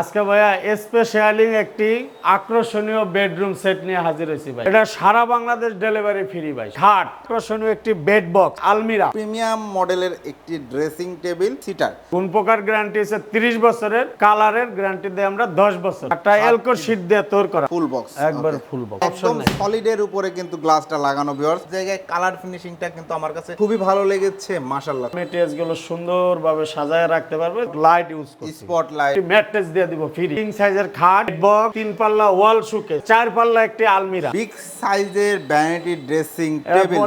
আজকে ভাইয়া স্পেশালি একটি আকর্ষণীয় বেডরুম সেট নিয়ে হাজির হয়েছি ভাই। এটা সারা বাংলাদেশ ডেলিভারি ফ্রি ভাই। খাট আকর্ষণীয় একটি বেড বক্স আলমিরা। প্রিমিয়াম মডেলের একটি ড্রেসিং টেবিল সিটার কোন প্রকার গ্যারান্টি আছে? তিরিশ বছরের কালারের গ্যারান্টি দেয় আমরা দশ বছর। একটা এলকো শীট দিয়ে তোর করা। ফুল বক্স একবার ফুল বক্স একদম। সলিডের উপরে কিন্তু গ্লাসটা লাগানো ভিউয়ার্স জায়গায় কালার ফিনিশিংটা কিন্তু আমার কাছে খুবই ভালো লেগেছে মাশাআল্লাহ। মেটেরিয়ালসগুলো সুন্দরভাবে সাজায় রাখতে পারবে। লাইট ইউজ করছি। স্পট লাইট ম্যাট্রেস দিয়ে দিব ফ্রি। কিং সাইজের খাট বক্স তিন পাল্লা ওয়াল শুকে চার পাল্লা একটি আলমিরা। বিগ সাইজের ভ্যানিটি ড্রেসিং টেবিল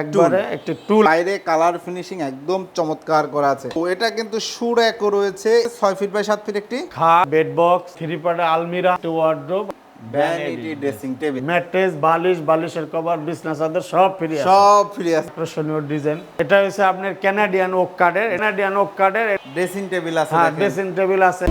একবারে একটি টুল বাইরে কালার ফিনিশিং একদম চমৎকার করা আছে। তো এটা কিন্তু সুর রয়েছে ছয় ফিট বাই সাত ফিট একটি। খাট বেড বক্স থ্রি পার্টের আলমিরা wardrobe vanity dressing table mattress বালিশ বালিশের কভার বিছনা চাদর সব ফ্রি আছে। সব ফ্রি আছে। আকর্ষণীয় ডিজাইন এটা হচ্ছে আপনার ক্যানাডিয়ান ওক কার্ডের ক্যানাডিয়ান ওক কার্ডের ড্রেসিং টেবিল আছে হ্যাঁ ড্রেসিং টেবিল আছে।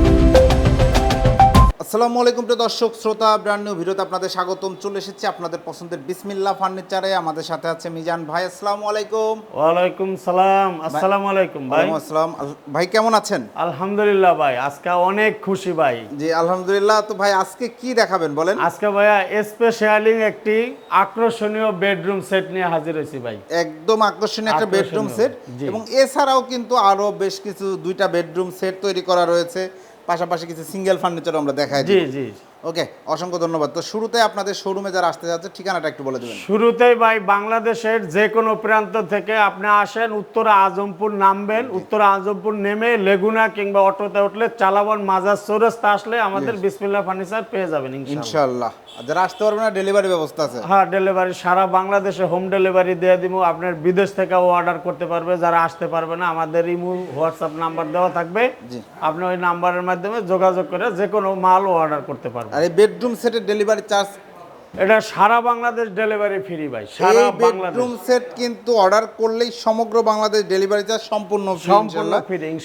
আসসালামু আলাইকুম প্রিয় দর্শক শ্রোতা ব্র্যান্ড নিউ ভিডিওতে আপনাদের স্বাগতম। চলে এসেছি আপনাদের পছন্দের বিসমিল্লাহ ফার্নিচারে। আমাদের সাথে আছে মিজান ভাই আসসালামু আলাইকুম। ওয়ালাইকুম সালাম আসসালামু আলাইকুম ভাই। আসসালাম। ভাই কেমন আছেন? আলহামদুলিল্লাহ ভাই আজকে অনেক খুশি ভাই। জি আলহামদুলিল্লাহ। তো ভাই আজকে কি দেখাবেন বলেন? আজকে ভাইয়া স্পেশালি একটি আকর্ষণীয় বেডরুম সেট নিয়ে হাজির হয়েছি ভাই। একদম আকর্ষণীয় একটা বেডরুম সেট। এবং এছাড়াও কিন্তু আরও বেশ কিছু দুইটা বেডরুম সেট তৈরি করা রয়েছে। পাশাপাশি কিছু সিঙ্গেল ফার্নিচার আমরা দেখাই জি জি। ওকে অসংখ্য ধন্যবাদ। তো শুরুতে আপনাদের শোরুমে যারা আসতে যাচ্ছে ঠিকানাটা একটু বলে দেবেন। শুরুতেই ভাই বাংলাদেশের যে কোনো প্রান্ত থেকে আপনি আসেন উত্তরা আজমপুর নামবেন উত্তরা আজমপুর নেমে লেগুনা কিংবা অটোতে উঠলে চালাবন মাজার চৌরাস্তা আসলে আমাদের বিসমিল্লা ফার্নিচার পেয়ে যাবেন ইনশাআল্লাহ। ইনশাআল্লাহ। যারা আসতে পারবে না ডেলিভারি ব্যবস্থা আছে। হ্যাঁ ডেলিভারি সারা বাংলাদেশে হোম ডেলিভারি দিয়ে দিব। আপনার বিদেশ থেকেও অর্ডার করতে পারবে যারা আসতে পারবে না আমাদের ইমু হোয়াটসঅ্যাপ নাম্বার দেওয়া থাকবে। আপনি ওই নাম্বারের মাধ্যমে যোগাযোগ করে যে কোনো মালও অর্ডার করতে পারবেন। আর এই বেডরুম সেটের ডেলিভারি চার্জ এটা সারা বাংলাদেশ ডেলিভারি ফ্রি ভাই সারা বাংলাদেশ। বেডরুম সেট কিন্তু অর্ডার করলেই সমগ্র বাংলাদেশ ডেলিভারি চার্জ সম্পূর্ণ সম্পূর্ণ ইনশাআল্লাহ।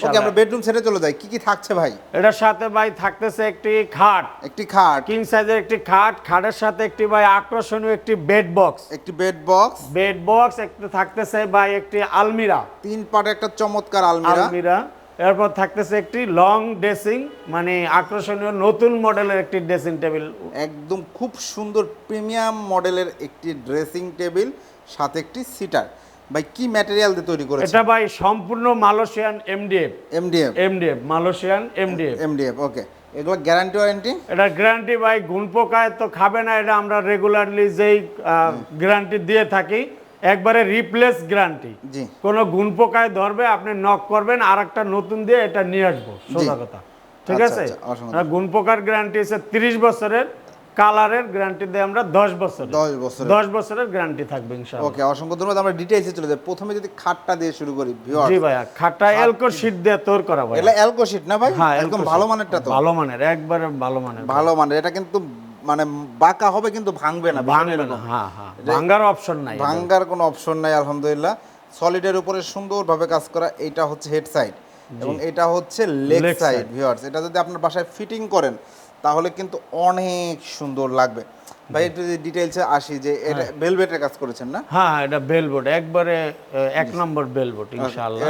ওকে আমরা বেডরুম সেটে চলে যাই। কি কি থাকছে ভাই? এটার সাথে ভাই থাকতেছে একটি খাট। একটি খাট। কিং সাইজের একটি খাট। খাটের সাথে একটি ভাই আকর্ষণীয় একটি বেড বক্স একটি বেড বক্স বেড বক্স একটু থাকতেছে ভাই একটি আলমিরা। তিন পাটে একটা চমৎকার আলমিরা। আলমিরা। এরপর থাকতেছে একটি লং ড্রেসিং মানে আকর্ষণীয় নতুন মডেলের একটি ড্রেসিং টেবিল একদম খুব সুন্দর প্রিমিয়াম মডেলের একটি ড্রেসিং টেবিল সাথে একটি সিটার ভাই কি ম্যাটেরিয়াল দিয়ে তৈরি করেছে এটা ভাই সম্পূর্ণ Malaysian MDF MDF MDF Malaysian MDF MDF okay এগুলো গ্যারান্টি ওয়ারেন্টি এটা গ্যারান্টি ভাই গুণ পোকায় তো খাবে না এটা আমরা রেগুলারলি যেই গ্যারান্টি দিয়ে থাকি। একবারে রিপ্লেস গ্যারান্টি জি। কোনো গুণ পোকায় ধরবে আপনি নক করবেন আর একটা নতুন দিয়ে এটা নিয়ে আসব সোজা কথা। ঠিক আচ্ছা, আছে? আচ্ছা, গুণ পোকার গ্যারান্টি আছে তিরিশ বছরের কালারের গ্যারান্টি দেয় আমরা দশ বছর দশ বছরের। দশ বছরের গ্যারান্টি থাকবে ইনশাআল্লাহ ওকে অসংখ্য ধন্যবাদ। আমরা ডিটেইলসে চলে যাই। প্রথমে যদি খাটটা দিয়ে শুরু করি ভিউয়ার জি ভাইয়া খাটটা এলকো শীট দিয়ে তোর করা ভাই এগুলো অ্যালকো শীট না ভাই? হ্যাঁ একদম ভালো মানেরটা তো। ভালো মানের একবারে ভালো মানের। ভালো মানের এটা কিন্তু মানে বাঁকা হবে কিন্তু ভাঙবে না ভাঙবে না হ্যাঁ হ্যাঁ। ভাঙ্গার অপশন নাই ভাঙ্গার কোনো অপশন নাই আলহামদুলিল্লাহ। সলিডের উপরে সুন্দরভাবে কাজ করা এটা হচ্ছে হেড সাইড এবং এটা হচ্ছে লেগ সাইড ভিউয়ার্স এটা যদি আপনার বাসায় ফিটিং করেন তাহলে কিন্তু অনেক সুন্দর লাগবে। ভাই একটু ডিটেইলসে আসি যে এটা ভেলভেটের কাজ করেছেন না? হ্যাঁ হ্যাঁ, এটা বেলবোট একবারে এক নম্বর বেলবোট ইনশাআল্লাহ।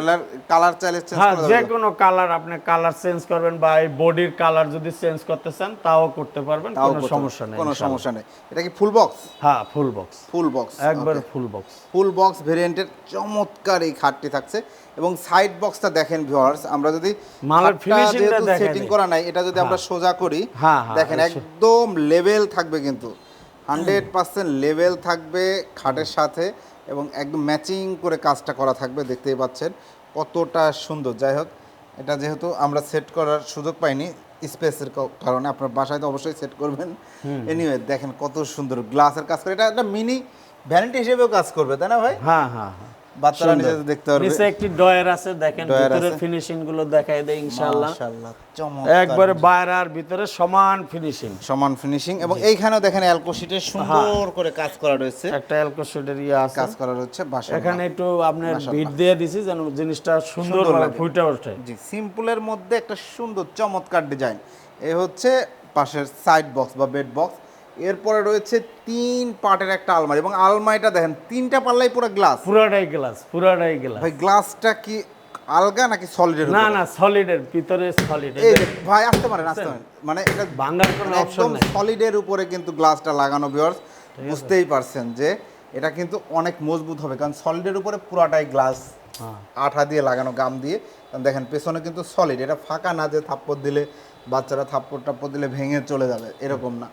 কালার চাইলে চেঞ্জ হ্যাঁ যে কোনো কালার আপনি কালার চেঞ্জ করবেন বা এই বডির কালার যদি চেঞ্জ করতে চান তাও করতে পারবেন কোনো সমস্যা নেই কোনো সমস্যা নেই। এটা কি ফুল বক্স হ্যাঁ ফুল বক্স ফুল বক্স একবারে ফুল বক্স ফুল বক্স ভেরিয়েন্টের চমৎকার এই খাটটি থাকছে। এবং সাইড বক্সটা দেখেন ভিউয়ার্স আমরা যদি মালের finishing টা দেখাই সেটিং করা নাই এটা যদি আমরা সোজা করি হ্যাঁ, হ্যাঁ, দেখেন একদম লেভেল থাকবে কিন্তু। হান্ড্রেড পার্সেন্ট লেভেল থাকবে খাটের সাথে এবং একদম ম্যাচিং করে কাজটা করা থাকবে দেখতেই পাচ্ছেন। কতটা সুন্দর। যাই হোক এটা যেহেতু আমরা সেট করার সুযোগ পাইনি স্পেসের কারণে আপনার বাসায় তো অবশ্যই সেট করবেন। এনিওয়ে দেখেন কত সুন্দর গ্লাসের কাজ করে। এটা একটা মিনি ভ্যানিটি হিসেবেও কাজ করবে তাই না ভাই? হ্যাঁ হ্যাঁ হ্যাঁ। বাচ্চারা নিজে দেখতে পারবে। নিচে একটি ডয়ার আছে দেখেন ভিতরে ফিনিশিংগুলো দেখাই দেয় ইনশাআল্লাহ। মাশাআল্লাহ চমৎকার। একবারে বাইরে আর ভিতরে সমান ফিনিশিং সমান ফিনিশিং এবং এইখানেও দেখেন অ্যালকো শিটে সুন্দর করে কাজ করা রয়েছে। একটা অ্যালকোসিডের ইয়ে আছে। কাজ করা রয়েছে বাসা এখানে একটু আপনার বিট দিয়ে দিছি যেন জিনিসটা সুন্দর ফুটে ওঠে। জি সিম্পলের মধ্যে একটা সুন্দর চমৎকার ডিজাইন এই হচ্ছে পাশের সাইড বক্স বা বেড বক্স এরপরে রয়েছে তিন পার্টের একটা আলমারি। এবং আলমারিটা দেখেন তিনটা পাল্লাই পুরো গ্লাস। পুরাটাই গ্লাস পুরাটাই গ্লাস। ভাই গ্লাসটা কি আলগা নাকি সলিডের না না সলিডের ভিতরে সলিড এই ভাই আসতে পারেন আসতে পারেন। মানে এটা ভাঙার কোনো মানে অপশন একদম নেই। সলিডের উপরে কিন্তু গ্লাসটা লাগানো ভিউয়ার্স বুঝতেই পারছেন যে এটা কিন্তু অনেক মজবুত হবে। কারণ সলিডের উপরে পুরাটাই গ্লাস হ্যাঁ। আঠা দিয়ে লাগানো গাম দিয়ে। কারণ দেখেন পেছনে কিন্তু সলিড এটা ফাঁকা না যে থাপ্পড় দিলে বাচ্চারা থাপ্পড় টাপ্পড় দিলে ভেঙে চলে যাবে এরকম না।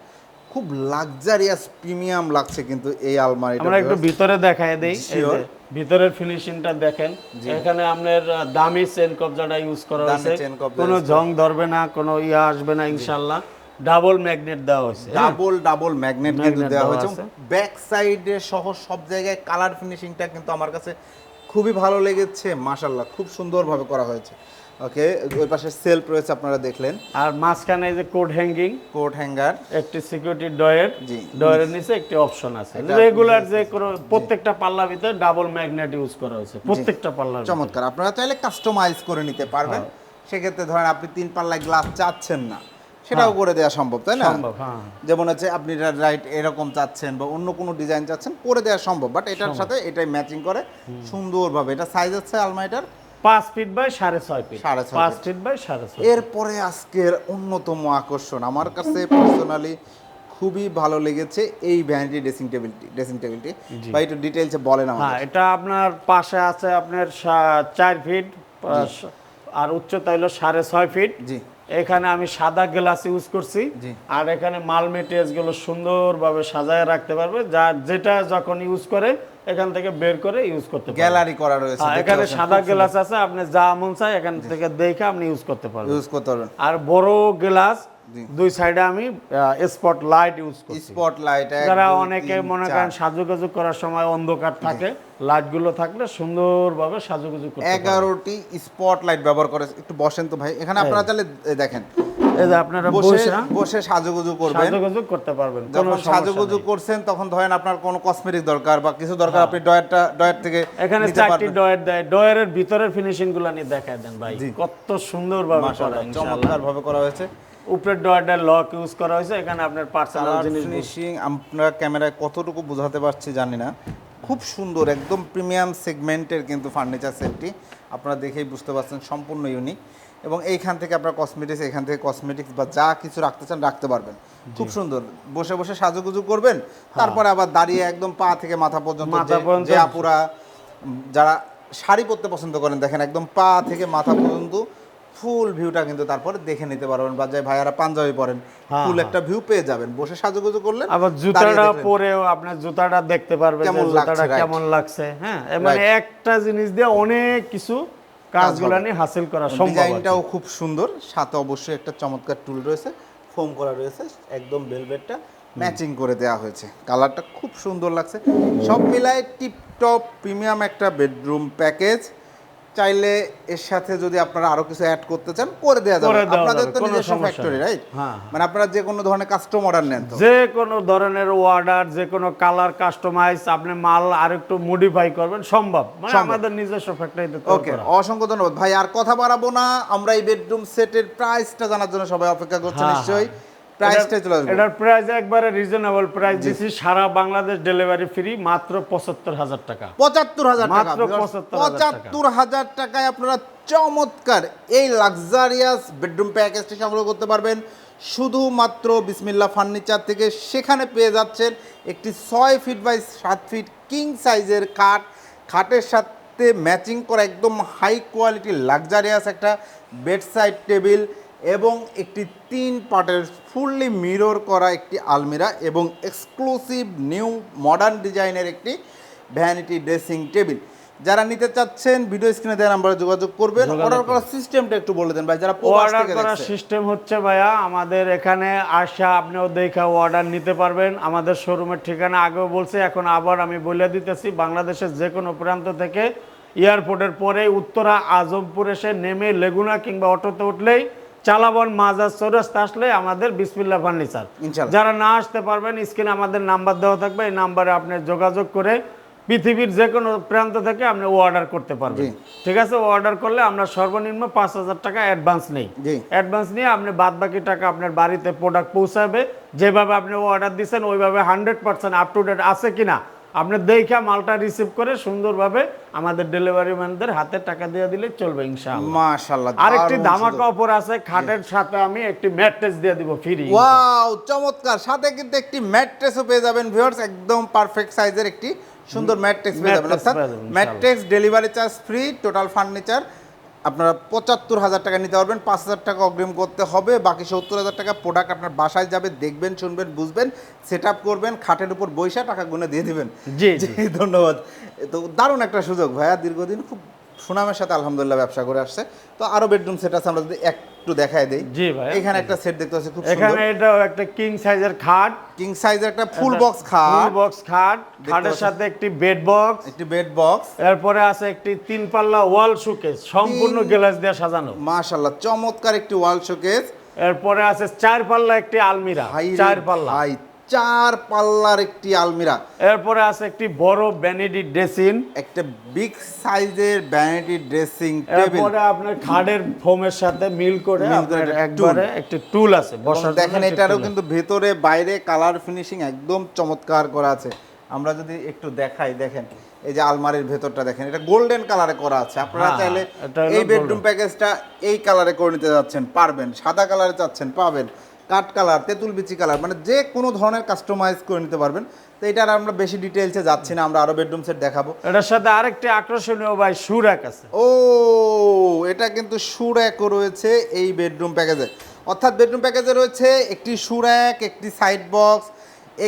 খুব লাক্সারিয়াস প্রিমিয়াম লাগছে কিন্তু এই আলমারিটা আমরা একটু ভিতরে দেখায় দেই এই যে ভিতরের ফিনিশিংটা দেখেন। এখানে আপনার দামি চেন কবজাটা ইউজ করা হয়েছে কোনো জং ধরবে না কোনো ইয়া আসবে না ইনশাআল্লাহ ডাবল ম্যাগনেট দেওয়া হয়েছে। হ্যাঁ? ডাবল ডাবল ম্যাগনেট কিন্তু দেওয়া হয়েছে। ব্যাক সাইডে সহ সব জায়গায় কালার ফিনিশিংটা কিন্তু আমার কাছে খুবই ভালো লেগেছে মাশাল্লাহ খুব সুন্দরভাবে করা হয়েছে। ওকে ওই পাশে সেলফ রয়েছে আপনারা দেখলেন। আর মাঝখানে যে কোড হ্যাঙ্গিং কোট হ্যাঙ্গার। একটি সিকিউরিটি ডয়ের জি। ডয়ের নিচে একটি অপশন আছে। রেগুলার যে কোনো প্রত্যেকটা পাল্লা ভিতরে ডাবল ম্যাগনেট ইউজ করা হয়েছে প্রত্যেকটা পাল্লা চমৎকার আপনারা চাইলে কাস্টমাইজ করে নিতে পারবেন। হ্যাঁ। সেক্ষেত্রে ধরেন আপনি তিন পাল্লায় গ্লাস চাচ্ছেন না। সেটাও করে দেওয়া সম্ভব তাই না? হ্যাঁ। যেমন হচ্ছে আপনি রাইট এরকম চাচ্ছেন বা অন্য কোনো ডিজাইন চাচ্ছেন করে দেওয়া সম্ভব বাট এটার সাথে এটাই ম্যাচিং করে সুন্দরভাবে। এটা সাইজ হচ্ছে আলমারিটার পাঁচ ফিট বাই সাড়ে ছয় ফিট সাড়ে পাঁচ ফিট বাই সাড়ে ছয় এরপরে আজকের অন্যতম আকর্ষণ। আমার কাছে পার্সোনালি খুবই ভালো লেগেছে এই ভ্যানিটি ড্রেসিং টেবিলটি ড্রেসিং টেবিলটি বা একটু ডিটেলসে বলেন হ্যাঁ এটা আপনার পাশে আছে আপনার চার ফিট আর উচ্চতা হলো সাড়ে ছয় ফিট জি। এখানে আমি সাদা গ্লাস ইউজ করছি। আর এখানে মাল মেটেরিয়ালগুলো সুন্দরভাবে সাজায় রাখতে পারবে। যা যেটা যখন ইউজ করে এখান থেকে বের করে ইউজ করতে গ্যালারি করা রয়েছে হ্যাঁ, এখানে সাদা গ্লাস আছে আপনি যা মন চায় এখান থেকে দেখে আপনি ইউজ করতে পারবেন। ইউজ করতে পারবেন। আর বড় গ্লাস দুই সাইডে আমি স্পট লাইট ইউজ করছি। স্পট লাইট যারা অনেকে মনে করেন সাজুগুজু করার সময় অন্ধকার থাকে লাইটগুলো থাকলে সুন্দরভাবে সাজুগুজু করতে পারবেন। এগারোটি স্পট লাইট ব্যবহার করে একটু বসেন তো ভাই এখানে আপনারা তাহলে দেখেন। এই যে আপনারা বসে বসে বসে সাজুগুজু করবেন। সাজুগুজু করতে পারবেন যখন সাজুগুজু। করছেন তখন ধরেন আপনার কোনো কসমেটিক দরকার বা কিছু দরকার আপনি ডয়ারটা ডয়ার থেকে এখানে চারটি। ডয়ের দেয় ডয়ারের ভিতরের ফিনিশিংগুলো নিয়ে দেখায় দেন ভাই কত সুন্দর ভাবে করা মাশাআল্লাহ, ইনশাআল্লাহ। চমৎকার ভাবে করা হয়েছে। উপরের ডয়ের লক ইউজ করা হয়েছে এখানে আপনার পার্সোনাল জিনিস ফিনিশিং আপনার ক্যামেরায় কতটুকু বোঝাতে পারছি জানি না। খুব সুন্দর একদম প্রিমিয়াম সেগমেন্টের কিন্তু ফার্নিচার সেটটি আপনারা দেখেই বুঝতে পারছেন সম্পূর্ণ ইউনিক এবং এইখান থেকে আপনার কসমেটিক্স এখান থেকে কসমেটিক্স বা যা কিছু রাখতে চান রাখতে পারবেন। খুব সুন্দর। বসে বসে সাজুগুজু করবেন তারপরে আবার দাঁড়িয়ে একদম পা থেকে মাথা পর্যন্ত হ্যাঁ। যে- আপুরা যারা শাড়ি পরতে পছন্দ করেন দেখেন একদম পা থেকে মাথা পর্যন্ত ফুল ভিউটা কিন্তু তারপরে দেখে নিতে পারবেন। বা যে ভাইয়ারা পাঞ্জাবি পরেন হ্যাঁ, ফুল হ্যাঁ। একটা ভিউ পেয়ে যাবেন। বসে সাজুগুজু করলেন আবার জুতাটা। পরেও আপনার জুতাটা দেখতে পারবেন কেমন জুতাটা কেমন লাগছে হ্যাঁ? মানে একটা জিনিস দিয়ে অনেক কিছু কাজগুলো নিয়ে হাসিল করা সম্ভব ডিজাইনটাও খুব সুন্দর। সাথে অবশ্যই একটা চমৎকার টুল রয়েছে ফোম করা রয়েছে একদম ভেলভেটটা ম্যাচিং করে দেওয়া হয়েছে। কালারটা খুব সুন্দর লাগছে। সব মিলায় টিপটপ প্রিমিয়াম একটা বেডরুম প্যাকেজ চাইলে এর সাথে যদি আপনারা আরও কিছু অ্যাড করতে চান করে দেওয়া যাবে। আপনাদের তো নিজস্ব ফ্যাক্টরি রাইট হ্যাঁ, মানে আপনারা যে কোনো ধরনের কাস্টম অর্ডার নেন তো। যে কোনো ধরনের অর্ডার যে কোনো কালার কাস্টমাইজ আপনি মাল আর একটু মডিফাই করবেন সম্ভব। মানে আমাদের নিজস্ব ফ্যাক্টরিতে ওকে অসংখ্য ধন্যবাদ। ভাই আর কথা বাড়াবো না। আমরা এই বেডরুম সেটের প্রাইসটা জানার জন্য সবাই অপেক্ষা করছে হ্যাঁ, নিশ্চয়ই। প্রাইসটাই চলে আসবে এটার প্রাইস একবারে রিজনেবল প্রাইস দিছি সারা বাংলাদেশ ডেলিভারি ফ্রি মাত্র পঁচাত্তর হাজার টাকা। পঁচাত্তর হাজার টাকা মাত্র 75,000 পঁচাত্তর হাজার টাকায় আপনারা চমৎকার এই লাক্সারিয়াস বেডরুম প্যাকেজটি সংগ্রহ করতে পারবেন। শুধুমাত্র বিসমিল্লা ফার্নিচার থেকে সেখানে পেয়ে যাচ্ছেন একটি ছয় ফিট বাই সাত ফিট কিং সাইজের খাট। খাটের সাথে ম্যাচিং করা একদম হাই কোয়ালিটি লাক্সারিয়াস একটা বেডসাইড টেবিল এবং একটি তিন পার্টের ফুললি মিরর করা একটি আলমিরা এবং এক্সক্লুসিভ নিউ মডার্ন ডিজাইনের একটি ভ্যানিটি ড্রেসিং টেবিল। যারা নিতে চাচ্ছেন ভিডিও স্ক্রিনে দেওয়া নাম্বারে যোগাযোগ করবেন। অর্ডার করার সিস্টেমটা একটু বলে দেন ভাই যারা অর্ডার করার সিস্টেম হচ্ছে ভাইয়া আমাদের এখানে আসা আপনিও দেখে অর্ডার নিতে পারবেন। আমাদের শোরুমের ঠিকানা আগেও বলছি এখন আবার আমি বলে দিতেছি বাংলাদেশের যে কোনো প্রান্ত থেকে এয়ারপোর্টের পরে উত্তরা আজমপুর এসে নেমে লেগুনা কিংবা অটোতে উঠলেই চালাবন মাজার চৌরাস্তা আসলে আমাদের বিসমিল্লা ফার্নিচার। যারা না আসতে পারবেন স্ক্রিনে আমাদের নাম্বার দেওয়া থাকবে এই নাম্বারে আপনি যোগাযোগ করে পৃথিবীর যে কোনো প্রান্ত থেকে আপনি অর্ডার করতে পারবেন। ঠিক আছে? অর্ডার করলে আমরা সর্বনিম্ন পাঁচ হাজার টাকা অ্যাডভান্স নেই। অ্যাডভান্স নিয়ে আপনি বাদ বাকি টাকা আপনার বাড়িতে প্রোডাক্ট পৌঁছাবে। যেভাবে আপনি অর্ডার দিচ্ছেন ওইভাবে hundred percent up to date আছে কিনা আপনি দেখা মালটা রিসিভ করে সুন্দরভাবে আমাদের ডেলিভারি ম্যানদের হাতে টাকা দিয়ে দিলে চলবে ইনশাআল্লাহ। মাশাআল্লাহ আরেকটি ধামাকা অফার আছে খাটের সাথে আমি একটি ম্যাট্রেস দিয়ে দিব ফ্রি ওয়াও চমৎকার। সাথে কিন্তু একটি ম্যাট্রেসও পেয়ে যাবেন ভিউয়ার্স একদম পারফেক্ট সাইজের একটি সুন্দর ম্যাট্রেস পেয়ে যাবেন। অর্থাৎ। Mattress delivery charge free total furniture আপনারা পঁচাত্তর হাজার টাকা নিতে পারবেন পাঁচ হাজার টাকা অগ্রিম করতে হবে বাকি সত্তর হাজার টাকা প্রোডাক্ট আপনার বাসায় যাবে দেখবেন শুনবেন বুঝবেন সেট আপ করবেন খাটের উপর বৈশা টাকা গুনে দিয়ে দেবেন। জি, জি ধন্যবাদ। তো দারুণ একটা সুযোগ ভাইয়া দীর্ঘদিন খুব সুনামের সাথে আলহামদুলিল্লাহ ব্যবসা করে আসছে। তো আরও বেডরুম সেট আছে আমরা যদি একটু দেখায় দেই। জি ভাই। এখানে একটা সেট দেখতে পাচ্ছি খুব এখানে সুন্দর। এটাও একটা কিং সাইজের খাট। কিং সাইজের একটা ফুল বক্স খাট। ফুল বক্স খাট খাটের সাথে একটি বেড বক্স একটি বেড বক্স এরপরে আছে একটি তিন পাল্লা ওয়াল শোকেস সম্পূর্ণ গ্লাস দিয়ে সাজানো। মাশাআল্লাহ চমৎকার একটি ওয়াল শোকেস এরপরে আছে চার পাল্লা একটি আলমিরা চার পাল্লা চার পাল্লার একটি আলমিরা। এরপরে আছে একটি বড় ভ্যানিটি ড্রেসিং একটা বিগ সাইজের ভ্যানিটি ড্রেসিং টেবিল এরপরে আপনার খাটের ফোমের সাথে মিল করে আপনার একবারে একটি টুল আছে বসার দেখেন এটারও কিন্তু ভেতরে বাইরে কালার ফিনিশিং একদম চমৎকার করা আছে। আমরা যদি একটু দেখাই দেখেন এই যে আলমারির ভেতরটা দেখেন এটা গোল্ডেন কালারে করা আছে। আপনারা হ্যাঁ, চাইলে এই বেডরুম। প্যাকেজটা এই কালারে করে নিতে যাচ্ছেন পারবেন। সাদা কালারে চাচ্ছেন পাবেন। কাঠ কালার তেঁতুল বিচি কালার মানে যে কোনো ধরনের কাস্টমাইজ করে নিতে পারবেন। তো এটার আমরা বেশি ডিটেলসে যাচ্ছি না আমরা আরও বেডরুম সেট দেখাবো। এটার সাথে আরেকটি আকর্ষণীয় ভাই সুরাক আছে। ও এটা কিন্তু সুর্যাক রয়েছে এই বেডরুম প্যাকেজে অর্থাৎ বেডরুম প্যাকেজে রয়েছে একটি সুর্যাক একটি সাইড বক্স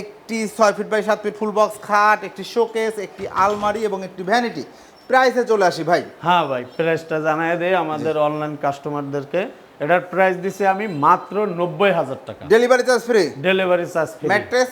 একটি ছয় ফিট বাই সাত ফিট ফুল বক্স খাট একটি শোকেস একটি আলমারি এবং একটি ভ্যানিটি প্রাইসে চলে আসি ভাই। হ্যাঁ ভাই প্রাইসটা জানাই দেই আমাদের অনলাইন কাস্টমারদেরকে এটার প্রাইস দিছি আমি মাত্র নব্বই হাজার টাকা। Delivery charge free delivery charge free mattress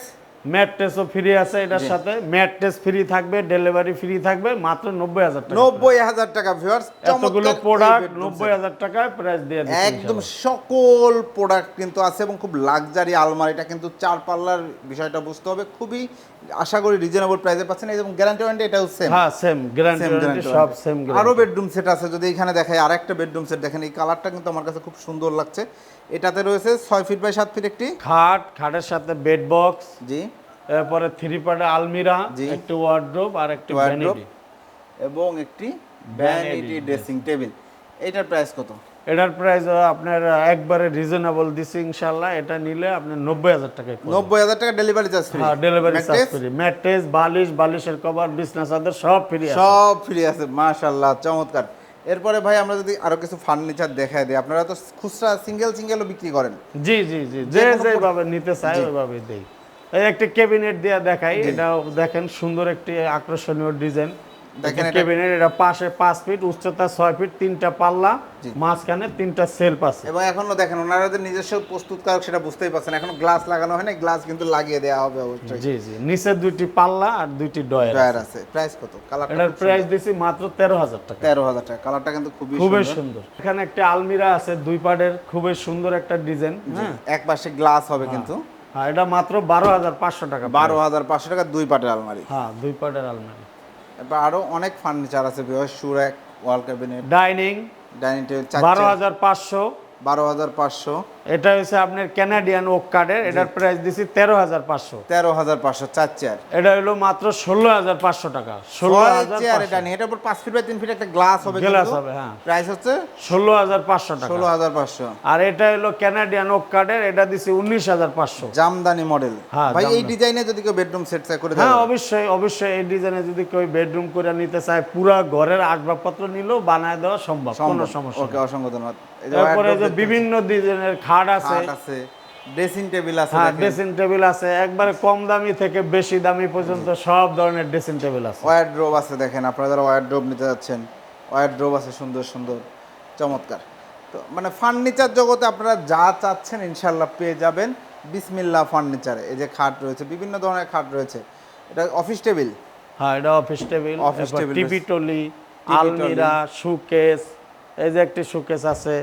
ম্যাট্রেসও free আছে এটার সাথে। ম্যাট্রেস ফ্রি থাকবে ডেলিভারি ফ্রি থাকবে মাত্র নব্বই হাজার টাকা নব্বই হাজার টাকা ভিউয়ার্স এতগুলো প্রোডাক্ট নব্বই হাজার টাকায় প্রাইস দিয়ে একদম সকল প্রোডাক্ট কিন্তু আছে এবং খুব লাক্সারি আলমারিটা কিন্তু চার পাল্লার বিষয়টা বুঝতে হবে। খুবই আশা করি রিজনেবল প্রাইসে পাচ্ছেন। এবং গ্যারান্টি ওয়ারেন্টি এটাও সেম হ্যাঁ সেম গ্যারান্টি guarantee সব সেম আরও বেডরুম সেট আছে যদি এখানে দেখাই আরেকটা বেডরুম সেট দেখেন এই কালারটা কিন্তু আমার কাছে খুব সুন্দর লাগছে। এটাতে রয়েছে ছয় ফিট বাই সাত ফিট একটি। খাট খাটের সাথে বেড বক্স জি। এরপরে থ্রি পার্টের আলমিরা জি। একটি ওয়ার্ড্রোব আর একটি। ভ্যানিটি এবং একটি ভ্যানিটি ড্রেসিং টেবিল এটার প্রাইস কত? এটার প্রাইস আপনার একবারে রিজনেবল দিছি ইনশাল্লাহ এটা নিলে আপনার নব্বই হাজার টাকায় পড়বে। নব্বই হাজার টাকা ডেলিভারি চার্জ ফ্রি হ্যাঁ ডেলিভারি চার্জ ফ্রি ম্যাট্রেস বালিশ বালিশের কভার বিছনা চাদর সব ফ্রি আছে। সব ফ্রি আছে মাশাল্লাহ চমৎকার। এরপরে ভাই আমরা যদি আরও কিছু ফার্নিচার দেখায় দিই আপনারা তো খুচরা সিঙ্গেল সিঙ্গেলও বিক্রি করেন। জি জি জি যে যেভাবে নিতে চায় ওইভাবে দেই। এই একটা ক্যাবিনেট দিয়ে দেখাই এটাও দেখেন সুন্দর একটি আকর্ষণীয় ডিজাইন দেখেন এটা- এটা পাশে পাঁচ ফিট উচ্চতা ছয় ফিট তিনটা পাল্লা মাঝখানে তিনটা সেলফ আছে। এবং এখনও দেখেন ওনারা যে নিজস্ব প্রস্তুতকারক সেটা বুঝতেই পারছেন। এখনও গ্লাস লাগানো হয় না গ্লাস কিন্তু লাগিয়ে দেওয়া হবে অবশ্যই। জি জি। নিচে দুইটি পাল্লা আর দুইটি ডয়ার ড্রয়ার আছে। প্রাইস কত? কালারটা এটার প্রাইস দিছি মাত্র তেরো হাজার টাকা। তেরো হাজার টাকা। কালারটা কিন্তু খুবই খুবই সুন্দর। এখানে একটা আলমিরা আছে দুই পাটের খুবই সুন্দর একটা ডিজাইন হ্যাঁ? এক পাশে গ্লাস হবে কিন্তু। হ্যাঁ এটা মাত্র বারো হাজার পাঁচশো টাকা বারো হাজার পাঁচশো টাকা দুই পাটের আলমারি। হ্যাঁ দুই পাটের আলমারি। এবার আরও অনেক ফার্নিচার আছে বিশেষ সুরেক wall cabinet dining dining table বারো হাজার পাঁচশো। বারো হাজার পাঁচশো। এটা হচ্ছে আপনার ক্যানাডিয়ান ওক কার্ডের এটার প্রাইস দিছি তেরো হাজার পাঁচশো। তেরো হাজার পাঁচশো চার চেয়ার এটা হলো মাত্র ষোলো হাজার পাঁচশো টাকা ষোলো হাজার চেয়ার এটা নিয়ে এটার উপর পাঁচ ফিট বাই তিন ফিট একটা গ্লাস হবে গ্লাস হবে হ্যাঁ। প্রাইস হচ্ছে ষোলো হাজার পাঁচশো টাকা। ষোলো হাজার পাঁচশো। আর এটা হলো ক্যানাডিয়ান ওক কার্ডের এটা দিছি উনিশ হাজার পাঁচশো। জামদানি মডেল হ্যাঁ, ভাই এই ডিজাইনে যদি কেউ বেডরুম সেট করে দেয় হ্যাঁ অবশ্যই অবশ্যই এই ডিজাইনে যদি কেউ বেডরুম করে নিতে চায় পুরা ঘরের আসবাবপত্র নিলেও বানায় দেওয়া সম্ভব কোনো সমস্যা ওকে অসংখ্য ধন্যবাদ। তারপরে যে বিভিন্ন ডিজাইনের খাট আছে। আছে ড্রেসিং টেবিল আছে হ্যাঁ ড্রেসিং টেবিল আছে। একবারে কম দামি থেকে বেশি দামি পর্যন্ত সব ধরনের ড্রেসিং টেবিল আছে। ওয়ারড্রোব আছে দেখেন আপনারা যারা ওয়ারড্রোব নিতে যাচ্ছেন ওয়ারড্রোব আছে সুন্দর সুন্দর চমৎকার। তো মানে ফার্নিচার জগতে আপনারা যা চাচ্ছেন ইনশাল্লাহ পেয়ে যাবেন। বিসমিল্লাহ ফার্নিচারে এই যে খাট রয়েছে বিভিন্ন ধরনের খাট রয়েছে। এটা অফিস টেবিল হ্যাঁ এটা office table Office table TV trolley আলমিরা সুকেস এই যে একটি সুকেস আছে।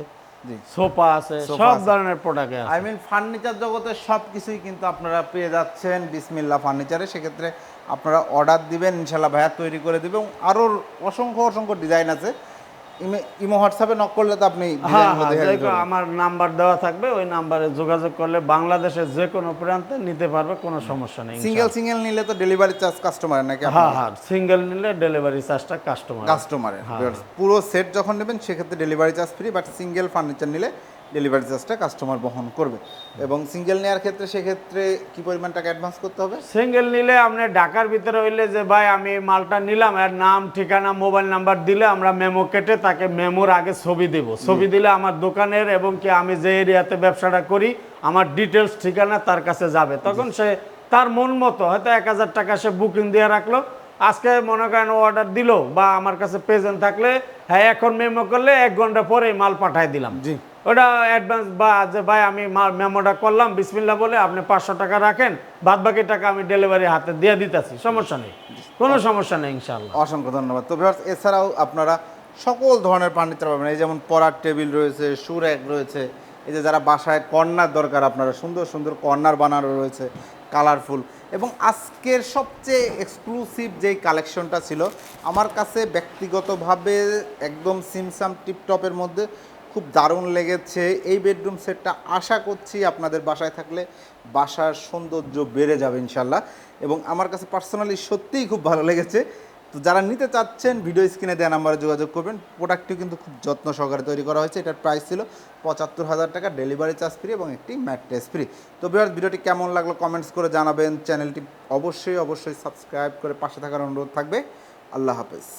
সোফা আছে সব ধরনের প্রোডাক্ট আই আছে। মিন ফার্নিচার জগতে সব কিছুই কিন্তু আপনারা পেয়ে যাচ্ছেন বিসমিল্লা ফার্নিচারে সেক্ষেত্রে আপনারা অর্ডার দিবেন ইনশাল্লাহ ভাইয়া তৈরি করে দিবেন। এবং আরও অসংখ্য অসংখ্য ডিজাইন আছে। ইমে- হোয়াটসঅ্যাপে নক করলে তো আপনি হ্যাঁ হ্যাঁ। আমার নাম্বার দেওয়া থাকবে ওই নাম্বারে যোগাযোগ করলে বাংলাদেশের যে কোনো প্রান্তে নিতে পারবে কোনো সমস্যা নেই সিঙ্গেল সিঙ্গেল নিলে তো ডেলিভারি চার্জ কাস্টমারের নাকি হ্যাঁ হ্যাঁ সিঙ্গেল নিলে ডেলিভারি চার্জটা কাস্টমার কাস্টমারের পুরো সেট যখন নেবেন সেক্ষেত্রে delivery charge free but single furniture নিলে ডেলিভারি চার্জটা কাস্টমার বহন করবে। এবং সিঙ্গেল নেওয়ার ক্ষেত্রে সেক্ষেত্রে কি পরিমাণ টাকা অ্যাডভান্স করতে হবে? সিঙ্গেল নিলে আপনি ঢাকার ভিতরে হইলে যে ভাই আমি মালটা নিলাম এর নাম ঠিকানা মোবাইল নাম্বার দিলে আমরা মেমো কেটে তাকে মেমোর আগে ছবি দেব। ছবি দিলে আমার দোকানের এবং কি আমি যে এরিয়াতে ব্যবসাটা করি আমার ডিটেলস ঠিকানা তার কাছে যাবে। তখন সে তার মন মতো হয়তো এক হাজার টাকা সে বুকিং দিয়ে রাখল। আজকে মনে করেন অর্ডার দিল বা আমার কাছে প্রেজেন্ট থাকলে হ্যাঁ এখন মেমো করলে এক ঘণ্টা পরেই মাল পাঠায় দিলাম। জি। ওটা অ্যাডভান্স বা যে ভাই আমি মেমোটা করলাম বিসমিল্লা বলে আপনি পাঁচশো টাকা রাখেন বাদ বাকি টাকা আমি ডেলিভারি হাতে দিয়ে দিতেছি, সমস্যা নেই। কোনো সমস্যা নেই ইনশাল্লাহ অসংখ্য ধন্যবাদ। তো এছাড়াও আপনারা সকল ধরনের ফার্নিচার পাবেন, এই যেমন পড়ার টেবিল রয়েছে, সুরেক রয়েছে, এই যে যারা বাসায় কর্নার দরকার, আপনারা সুন্দর সুন্দর কর্নার বানানো রয়েছে কালারফুল এবং আজকের সবচেয়ে এক্সক্লুসিভ যেই কালেকশনটা ছিল, আমার কাছে ব্যক্তিগতভাবে একদম সিমসাম টিপটপের মধ্যে খুব দারুণ লেগেছে। এই বেডরুম সেটটা আশা করছি আপনাদের বাসায় থাকলে বাসার সৌন্দর্য বেড়ে যাবে ইনশাল্লাহ এবং আমার কাছে পার্সোনালি সত্যিই খুব ভালো লেগেছে। তো যারা নিতে চাচ্ছেন ভিডিও স্ক্রিনে দেওয়া নাম্বারে যোগাযোগ করবেন। প্রোডাক্টটি কিন্তু খুব যত্ন সহকারে তৈরি করা হয়েছে। এটার প্রাইস ছিল পঁচাত্তর হাজার টাকা ডেলিভারি চার্জ ফ্রি এবং একটি ম্যাট্রেস ফ্রি তো বিহার ভিডিওটি কেমন লাগল কমেন্টস করে জানাবেন। চ্যানেলটি অবশ্যই অবশ্যই সাবস্ক্রাইব করে পাশে থাকার অনুরোধ থাকবে। আল্লাহ হাফেজ।